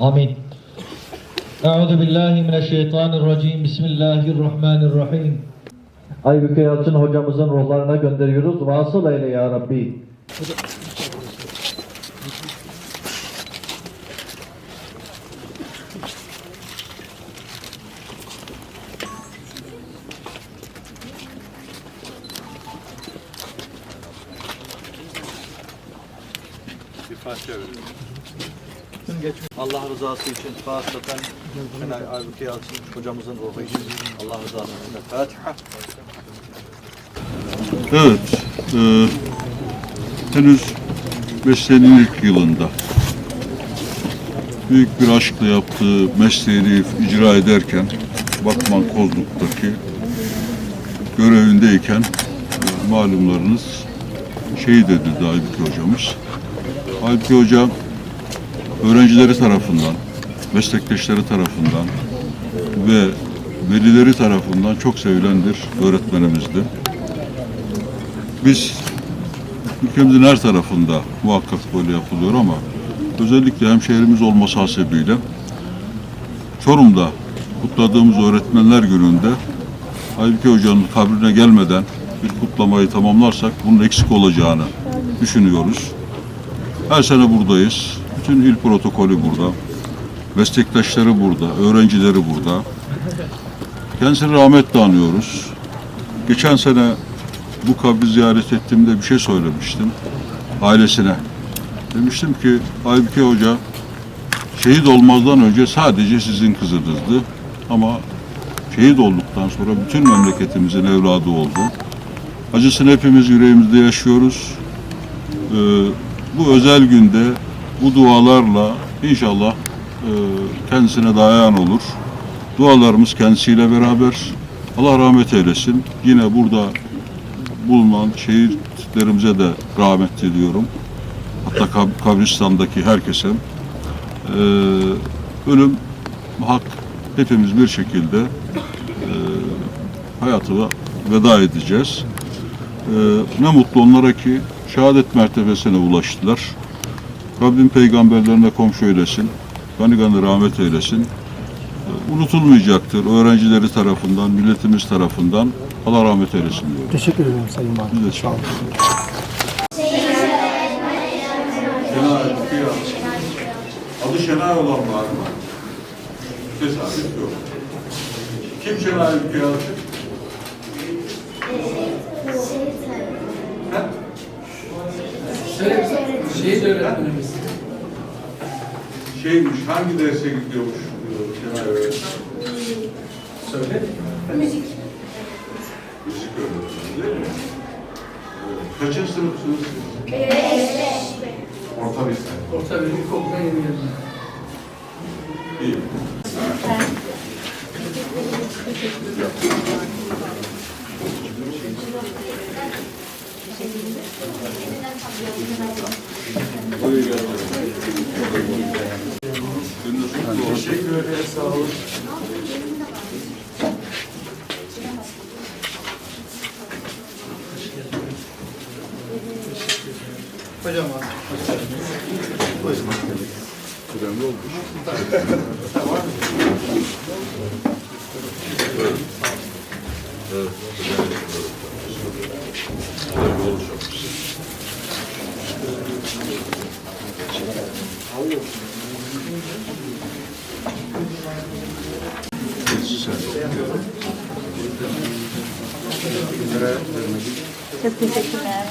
Amin. Euzu billahi mineşşeytanirracim. Bismillahirrahmanirrahim. Aybüke Yalçın hocamızın ruhlarına gönderiyoruz. Vasıl eyle ya Rabbi. Allah rızası için Fası'dan Şenay Aybüke Yalçın hocamızın ruhu için Allah rızası için Fatiha. Evet, e, henüz mesleğinin ilk yılında büyük bir aşkla yaptığı mesleğini icra ederken Batman Kozluk'taki görevindeyken e, malumlarınız şehit edildi Aybüke hocamız. Aybüke Hoca öğrencileri tarafından, meslektaşları tarafından ve velileri tarafından çok sevilen bir öğretmenimizdi. Biz ülkemizin her tarafında muhakkak böyle yapılıyor ama özellikle hemşehrimiz olması hasebiyle Çorum'da kutladığımız öğretmenler gününde Aybüke Hoca'nın kabrine gelmeden bir kutlamayı tamamlarsak bunun eksik olacağını düşünüyoruz. Her sene buradayız. Bütün il protokolü burada. Meslektaşları burada, öğrencileri burada. Kendisini rahmetle anıyoruz. Geçen sene bu kabri ziyaret ettiğimde bir şey söylemiştim ailesine. Demiştim ki Aybüke Hoca şehit olmazdan önce sadece sizin kızınızdı ama şehit olduktan sonra bütün memleketimizin evladı oldu. Acısını hepimiz yüreğimizde yaşıyoruz. Ee, bu özel günde bu dualarla inşallah e, kendisine dayan olur. Dualarımız kendisiyle beraber. Allah rahmet eylesin. Yine burada bulunan şehitlerimize de rahmet diliyorum. Hatta kab- kabristandaki herkese. Ee, ölüm hak hepimiz bir şekilde e, hayatına veda edeceğiz. Ee, ne mutlu onlara ki şehadet mertebesine ulaştılar. Rabbim peygamberlerine komşu eylesin. Gani gani rahmet eylesin. Ee, unutulmayacaktır öğrencileri tarafından, milletimiz tarafından. Allah rahmet eylesin diyorum. Teşekkür ederim Sayın Valim. Biz de sağ olun. Adı Şenay olan var mı? Tesadüf yok. Kim Şenay okuyor? Şehit öğretmenimiz. Şeymiş, hangi derse gidiyormuş öğretmen? Söyle. Müzik öğretmeni değil mi? Kaçıncı sınıfsınız siz? Orta lise. Orta bir ilkokulda yeni geldim. İyi. Teşekkür ederim. Sağ olun. Hocam abi. Çok teşekkürler.